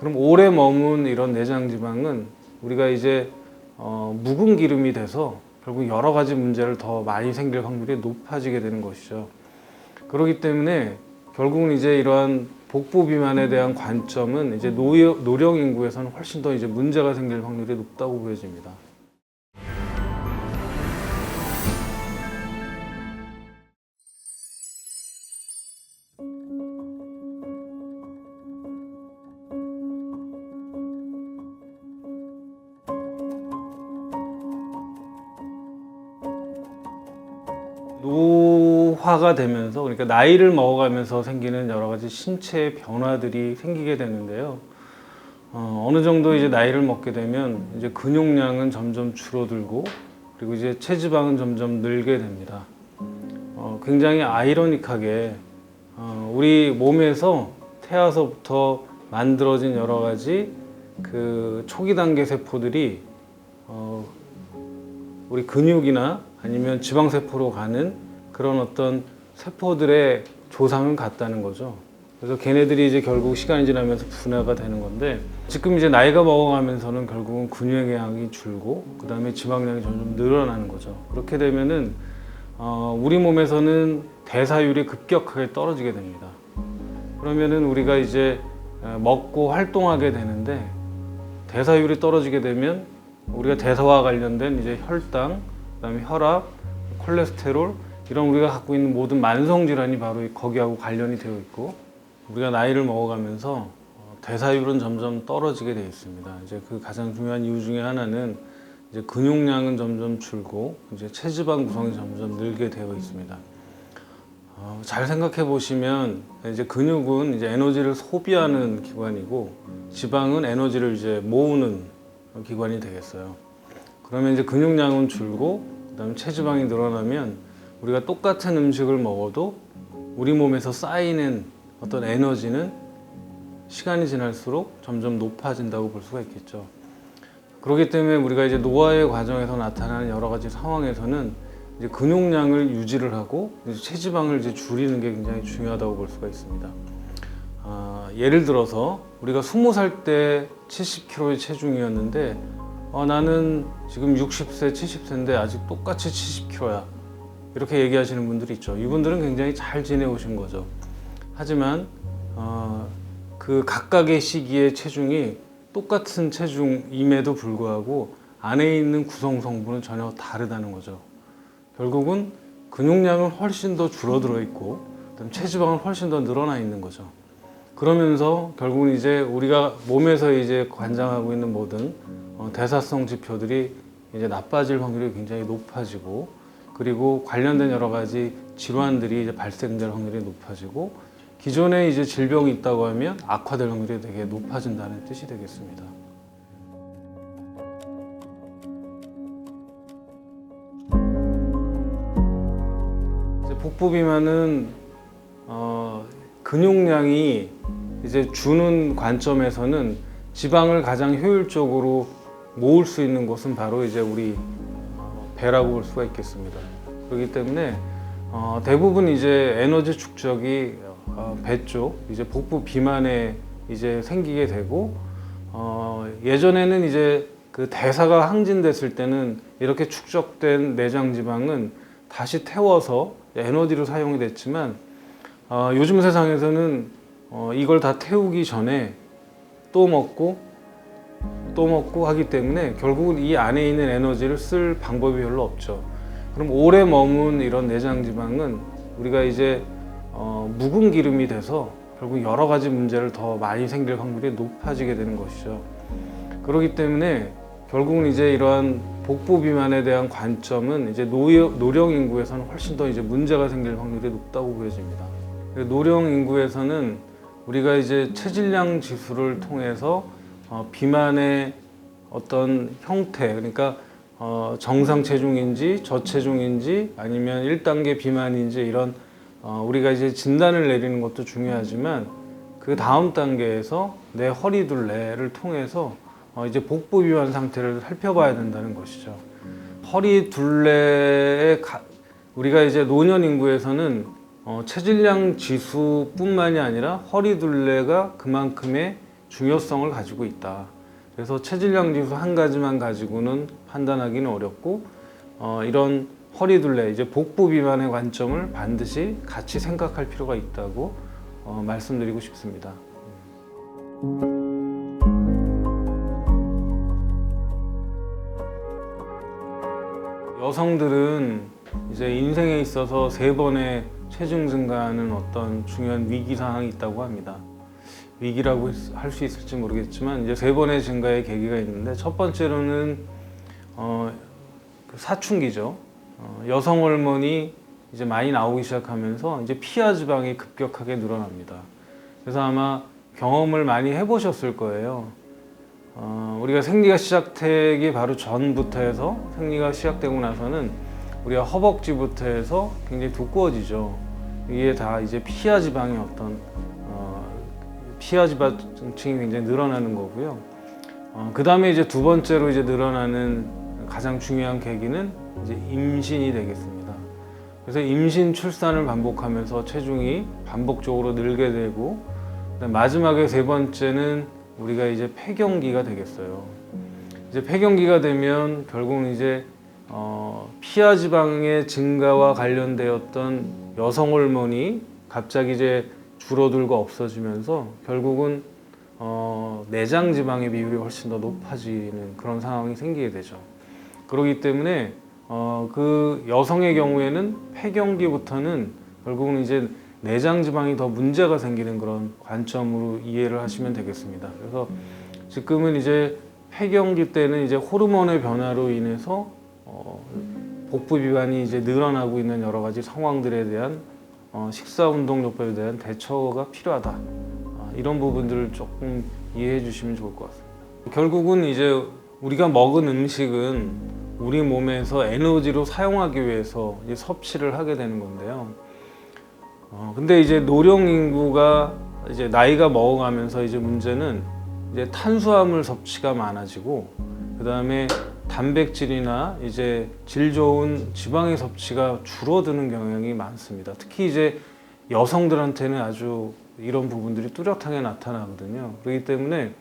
그럼 오래 머문 이런 내장 지방은 우리가 이제 어, 묵은 기름이 돼서 결국 여러 가지 문제를 더 많이 생길 확률이 높아지게 되는 것이죠. 그렇기 때문에 결국은 이제 이러한 복부 비만에 대한 관점은 이제 노령 인구에서는 훨씬 더 이제 문제가 생길 확률이 높다고 보여집니다. 노화가 되면서 그러니까 나이를 먹어가면서 생기는 여러 가지 신체 변화들이 생기게 되는데요. 어, 어느 정도 이제 나이를 먹게 되면 이제 근육량은 점점 줄어들고 그리고 이제 체지방은 점점 늘게 됩니다. 어, 굉장히 아이러닉하게 어, 우리 몸에서 태아서부터 만들어진 여러 가지 그 초기 단계 세포들이 어, 우리 근육이나 아니면 지방 세포로 가는 그런 어떤 세포들의 조상은 같다는 거죠. 그래서 걔네들이 이제 결국 시간이 지나면서 분해가 되는 건데 지금 이제 나이가 먹어가면서는 결국은 근육의 양이 줄고 그 다음에 지방량이 점점 늘어나는 거죠. 그렇게 되면은 어, 우리 몸에서는 대사율이 급격하게 떨어지게 됩니다. 그러면은 우리가 이제 어, 먹고 활동하게 되는데 대사율이 떨어지게 되면 우리가 대사와 관련된 이제 혈당, 그다음에 혈압, 콜레스테롤 이런 우리가 갖고 있는 모든 만성 질환이 바로 거기하고 관련이 되어 있고 우리가 나이를 먹어가면서 어, 대사율은 점점 떨어지게 되어 있습니다. 이제 그 가장 중요한 이유 중에 하나는 이제 근육량은 점점 줄고 이제 체지방 구성이 점점 늘게 되어 있습니다. 어, 잘 생각해 보시면 이제 근육은 이제 에너지를 소비하는 기관이고 지방은 에너지를 이제 모으는 기관이 되겠어요. 그러면 이제 근육량은 줄고 그다음에 체지방이 늘어나면 우리가 똑같은 음식을 먹어도 우리 몸에서 쌓이는 어떤 에너지는 시간이 지날수록 점점 높아진다고 볼 수가 있겠죠. 그렇기 때문에 우리가 이제 노화의 과정에서 나타나는 여러 가지 상황에서는 이제 근육량을 유지를 하고 이제 체지방을 이제 줄이는 게 굉장히 중요하다고 볼 수가 있습니다. 아, 예를 들어서 우리가 20살 때 70kg의 체중이었는데 어, 나는 지금 60세, 70세인데 아직 똑같이 70kg야. 이렇게 얘기하시는 분들이 있죠. 이분들은 굉장히 잘 지내오신 거죠. 하지만 어, 그 각각의 시기의 체중이 똑같은 체중임에도 불구하고 안에 있는 구성 성분은 전혀 다르다는 거죠. 결국은 근육량은 훨씬 더 줄어들어 있고 체지방은 훨씬 더 늘어나 있는 거죠. 그러면서 결국은 이제 우리가 몸에서 이제 관장하고 있는 모든 어, 대사성 지표들이 이제 나빠질 확률이 굉장히 높아지고 그리고 관련된 여러 가지 질환들이 이제 발생될 확률이 높아지고 기존에 이제 질병이 있다고 하면 악화될 확률이 되게 높아진다는 뜻이 되겠습니다. 복부 비만은 어, 근육량이 이제 주는 관점에서는 지방을 가장 효율적으로 모을 수 있는 곳은 바로 이제 우리 어, 배라고 볼 수가 있겠습니다. 그렇기 때문에 어, 대부분 이제 에너지 축적이 어, 배 쪽, 이제 복부 비만에 이제 생기게 되고 어, 예전에는 이제 그 대사가 항진됐을 때는 이렇게 축적된 내장 지방은 다시 태워서 에너지로 사용이 됐지만 어, 요즘 세상에서는 어, 이걸 다 태우기 전에 또 먹고 또 먹고 하기 때문에 결국은 이 안에 있는 에너지를 쓸 방법이 별로 없죠. 그럼 오래 머문 이런 내장 지방은 우리가 이제 어, 묵은 기름이 돼서 결국 여러 가지 문제를 더 많이 생길 확률이 높아지게 되는 것이죠. 그렇기 때문에 결국은 이제 이러한 복부 비만에 대한 관점은 이제 노령 인구에서는 훨씬 더 이제 문제가 생길 확률이 높다고 보여집니다. 노령 인구에서는 우리가 이제 체질량 지수를 통해서 어, 비만의 어떤 형태, 그러니까 어, 정상 체중인지 저체중인지 아니면 1단계 비만인지 이런 어, 우리가 이제 진단을 내리는 것도 중요하지만 그 다음 단계에서 내 허리 둘레를 통해서 어, 이제 복부 비만 상태를 살펴봐야 된다는 것이죠. 허리 둘레의 가- 우리가 이제 노년 인구에서는 어, 체질량 지수뿐만이 아니라 허리 둘레가 그만큼의 중요성을 가지고 있다. 그래서 체질량 지수 한 가지만 가지고는 판단하기는 어렵고 어, 이런 허리둘레 이제 복부 비만의 관점을 반드시 같이 생각할 필요가 있다고 어, 말씀드리고 싶습니다. 여성들은 이제 인생에 있어서 세 번의 체중 증가하는 어떤 중요한 위기 상황이 있다고 합니다. 위기라고 할 수 있을지 모르겠지만 이제 세 번의 증가의 계기가 있는데 첫 번째로는 어, 그 사춘기죠. 어, 여성 호르몬이 이제 많이 나오기 시작하면서 이제 피하 지방이 급격하게 늘어납니다. 그래서 아마 경험을 많이 해보셨을 거예요. 어, 우리가 생리가 시작되기 바로 전부터 해서 생리가 시작되고 나서는 우리가 허벅지부터 해서 굉장히 두꺼워지죠. 이게 다 이제 피하 지방의 어떤 어, 피하 지방층이 굉장히 늘어나는 거고요. 어, 그 다음에 이제 두 번째로 이제 늘어나는 가장 중요한 계기는 이제 임신이 되겠습니다. 그래서 임신 출산을 반복하면서 체중이 반복적으로 늘게 되고 마지막에 세 번째는 우리가 이제 폐경기가 되겠어요. 이제 폐경기가 되면 결국은 이제 어, 피하 지방의 증가와 관련되었던 여성 호르몬이 갑자기 이제 줄어들고 없어지면서 결국은 어, 내장 지방의 비율이 훨씬 더 높아지는 그런 상황이 생기게 되죠. 그렇기 때문에 어, 그 여성의 경우에는 폐경기부터는 결국은 이제 내장 지방이 더 문제가 생기는 그런 관점으로 이해를 하시면 되겠습니다. 그래서 지금은 이제 폐경기 때는 이제 호르몬의 변화로 인해서 어, 복부 비만이 이제 늘어나고 있는 여러 가지 상황들에 대한 어, 식사 운동 요법에 대한 대처가 필요하다. 아, 이런 부분들을 조금 이해해 주시면 좋을 것 같습니다. 결국은 이제 우리가 먹은 음식은 우리 몸에서 에너지로 사용하기 위해서 이제 섭취를 하게 되는 건데요. 어, 근데 이제 노령 인구가 이제 나이가 먹어가면서 이제 문제는 이제 탄수화물 섭취가 많아지고 그 다음에 단백질이나 이제 질 좋은 지방의 섭취가 줄어드는 경향이 많습니다. 특히 이제 여성들한테는 아주 이런 부분들이 뚜렷하게 나타나거든요. 그렇기 때문에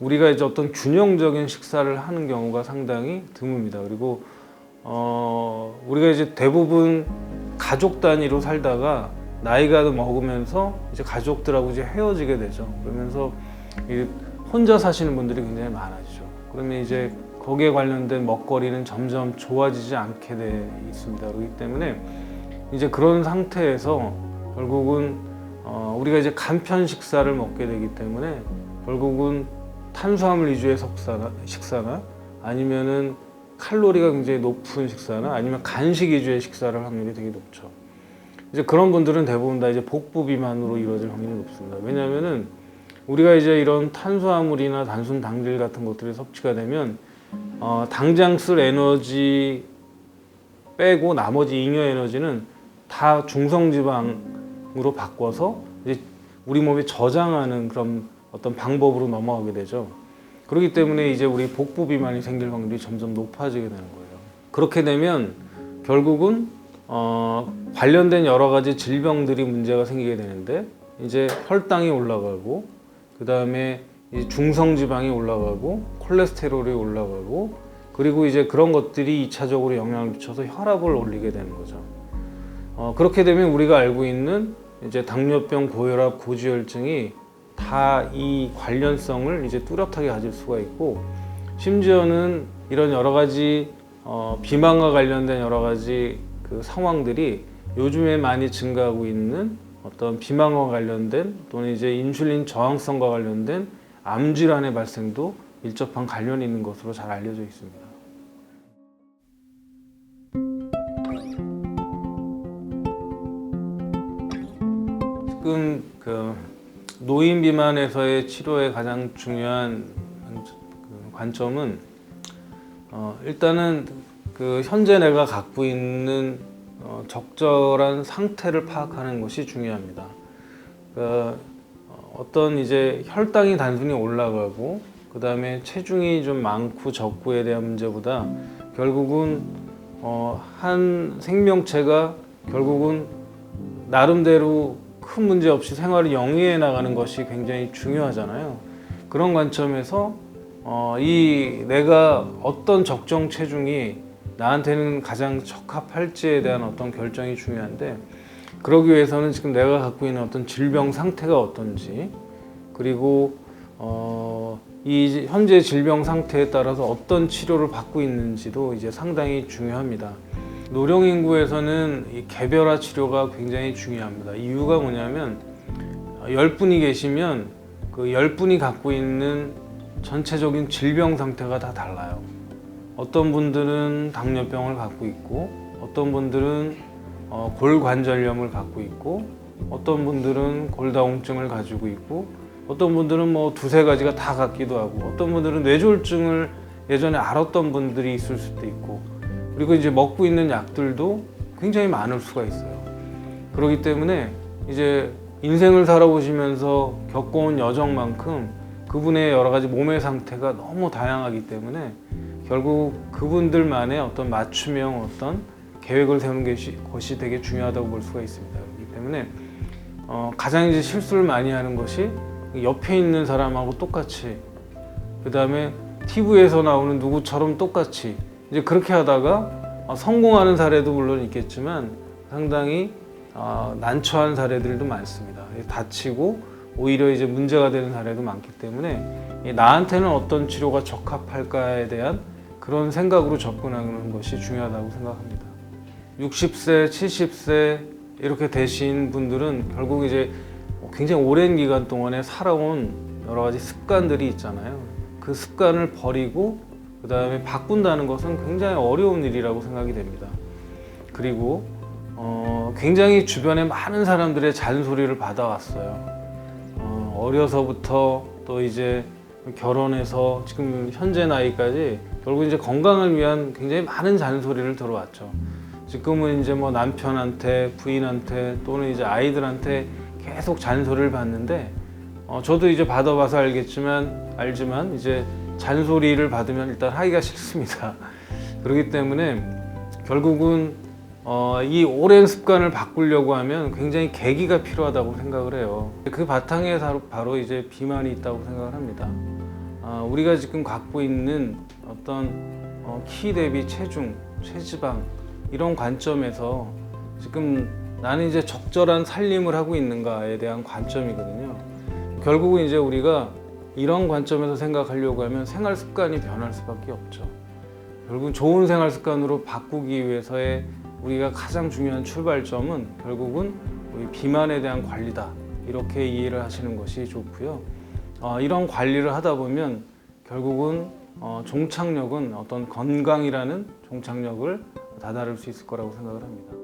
우리가 이제 어떤 균형적인 식사를 하는 경우가 상당히 드뭅니다. 그리고 어, 우리가 이제 대부분 가족 단위로 살다가 나이가 먹으면서 이제 가족들하고 이제 헤어지게 되죠. 그러면서 이 혼자 사시는 분들이 굉장히 많아지죠. 그러면 이제 거기에 관련된 먹거리는 점점 좋아지지 않게 돼 있습니다. 그렇기 때문에 이제 그런 상태에서 결국은 어, 우리가 이제 간편 식사를 먹게 되기 때문에 결국은 탄수화물 위주의 석사나, 식사나 아니면은 칼로리가 굉장히 높은 식사나 아니면 간식 위주의 식사를 할 확률이 되게 높죠. 이제 그런 분들은 대부분 다 이제 복부 비만으로 이루어질 확률이 높습니다. 왜냐하면은 우리가 이제 이런 탄수화물이나 단순 당질 같은 것들이 섭취가 되면 어, 당장 쓸 에너지 빼고 나머지 잉여 에너지는 다 중성 지방으로 바꿔서 이제 우리 몸에 저장하는 그런 어떤 방법으로 넘어가게 되죠. 그렇기 때문에 이제 우리 복부 비만이 생길 확률이 점점 높아지게 되는 거예요. 그렇게 되면 결국은 어, 관련된 여러 가지 질병들이 문제가 생기게 되는데 이제 혈당이 올라가고 그 다음에 중성 지방이 올라가고 콜레스테롤이 올라가고 그리고 이제 그런 것들이 2차적으로 영향을 미쳐서 혈압을 올리게 되는 거죠. 어, 그렇게 되면 우리가 알고 있는 이제 당뇨병, 고혈압, 고지혈증이 다 이 관련성을 이제 뚜렷하게 가질 수가 있고 심지어는 이런 여러 가지 어, 비만과 관련된 여러 가지 그 상황들이 요즘에 많이 증가하고 있는 어떤 비만과 관련된 또는 이제 인슐린 저항성과 관련된 암 질환의 발생도 밀접한 관련이 있는 것으로 잘 알려져 있습니다. 지금 그 노인 비만에서의 치료의 가장 중요한 그 관점은 어 일단은 그 현재 내가 갖고 있는 어 적절한 상태를 파악하는 것이 중요합니다. 그 어떤 이제 혈당이 단순히 올라가고 그 다음에 체중이 좀 많고 적고에 대한 문제보다 결국은 어, 한 생명체가 결국은 나름대로 큰 문제 없이 생활을 영위해 나가는 것이 굉장히 중요하잖아요. 그런 관점에서 어, 이 내가 어떤 적정 체중이 나한테는 가장 적합할지에 대한 어떤 결정이 중요한데 그러기 위해서는 지금 내가 갖고 있는 어떤 질병 상태가 어떤지 그리고 어, 이 현재 질병 상태에 따라서 어떤 치료를 받고 있는지도 이제 상당히 중요합니다. 노령 인구에서는 이 개별화 치료가 굉장히 중요합니다. 이유가 뭐냐면 어, 열 분이 계시면 그열 분이 갖고 있는 전체적인 질병 상태가 다 달라요. 어떤 분들은 당뇨병을 갖고 있고, 어떤 분들은 어, 골관절염을 갖고 있고, 어떤 분들은 골다공증을 가지고 있고, 어떤 분들은 뭐 두세 가지가 다 같기도 하고, 어떤 분들은 뇌졸중을 예전에 앓았던 분들이 있을 수도 있고, 그리고 이제 먹고 있는 약들도 굉장히 많을 수가 있어요. 그렇기 때문에 이제 인생을 살아보시면서 겪어온 여정만큼 그분의 여러 가지 몸의 상태가 너무 다양하기 때문에 결국 그분들만의 어떤 맞춤형 어떤 계획을 세우는 것이, 것이 되게 중요하다고 볼 수가 있습니다. 그렇기 때문에 어, 가장 이제 실수를 많이 하는 것이 옆에 있는 사람하고 똑같이 그 다음에 TV에서 나오는 누구처럼 똑같이 이제 그렇게 하다가 어, 성공하는 사례도 물론 있겠지만 상당히 어, 난처한 사례들도 많습니다. 다치고 오히려 이제 문제가 되는 사례도 많기 때문에 이 나한테는 어떤 치료가 적합할까에 대한 그런 생각으로 접근하는 것이 중요하다고 생각합니다. 60세, 70세 이렇게 되신 분들은 결국 이제 굉장히 오랜 기간 동안에 살아온 여러 가지 습관들이 있잖아요. 그 습관을 버리고 그 다음에 바꾼다는 것은 굉장히 어려운 일이라고 생각이 됩니다. 그리고 어, 굉장히 주변에 많은 사람들의 잔소리를 받아왔어요. 어, 어려서부터 또 이제 결혼해서 지금 현재 나이까지 결국 이제 건강을 위한 굉장히 많은 잔소리를 들어왔죠. 지금은 이제 뭐 남편한테, 부인한테 또는 이제 아이들한테 계속 잔소리를 받는데 어, 저도 이제 받아봐서 알겠지만 알지만 이제 잔소리를 받으면 일단 하기가 싫습니다. 그렇기 때문에 결국은 어, 이 오랜 습관을 바꾸려고 하면 굉장히 계기가 필요하다고 생각을 해요. 그 바탕에 바로, 이제 비만이 있다고 생각을 합니다. 아, 우리가 지금 갖고 있는 어떤 어, 키 대비 체중, 체지방 이런 관점에서 지금 나는 이제 적절한 살림을 하고 있는가에 대한 관점이거든요. 결국은 이제 우리가 이런 관점에서 생각하려고 하면 생활 습관이 변할 수밖에 없죠. 결국은 좋은 생활 습관으로 바꾸기 위해서의 우리가 가장 중요한 출발점은 결국은 우리 비만에 대한 관리다. 이렇게 이해를 하시는 것이 좋고요. 어, 이런 관리를 하다 보면 결국은 어, 종착역은 어떤 건강이라는 종착역을 다다를 수 있을 거라고 생각을 합니다.